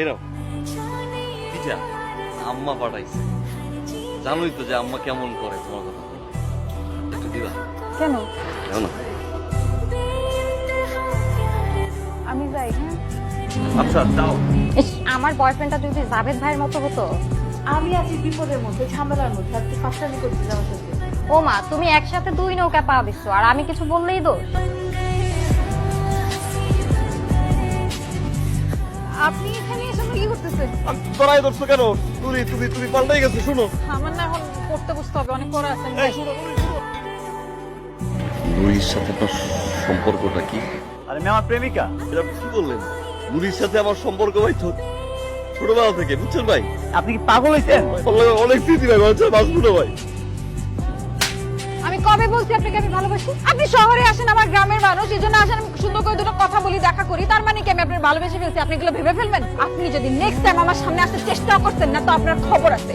এরাও পিঠা আম্মা পাঠাইছে। জানোই তো যে আম্মা কেমন করে তোমার কথা। একটু দিবা? কেন? দাও না। আমি যাই হ্যাঁ? আচ্ছা দাও। আমার বয়ফ্রেন্ডটা যদি জাভেদ ভাইয়ের মতো হতো? আমি আছি বিপদের মধ্যে ঝামেলার মধ্যে আর তুই ফাঁসলামি করছিস আমার সাথে ও মা তুমি একসাথে দুই নৌকা পা দিচ্ছ আর আমি কিছু বললেই দোষ? আপনি এখানে এসে আমরা কি করতেছেন? তোরাই ধরছো কেন? তুমি তুমি তুমি পাল্টাই গেছো শুনো। আমার না এখন পড়তে বসতে হবে অনেক পড়া আছে। নুরির সাথে আপনার সম্পর্কটা কি? আরে মেয়ে আমার প্রেমিকা। এটা কি বললেন? নুরির সাথে আমার সম্পর্ক ভাই ছোট ছোটবেলা থেকে বুঝছেন ভাই? আপনি কি পাগল লগে অনেক স্মৃতি ভাই মানুষের বাঁচবো না ভাই। আমি কবে বলছি আপনাকে আমি ভালোবাসি? আপনি শহরে আসেন আমার গ্রামের মানুষ এই জন্য আসেন আমি সুন্দর করে দুটো কথা আমি আপনার ভালোবেসে ফেলছি, আপনি এগুলো ভেবে ফেলবেন? আপনি যদি নেক্সট টাইম আমার সামনে আসতে চেষ্টা করছেন না, তো আপনার খবর আছে।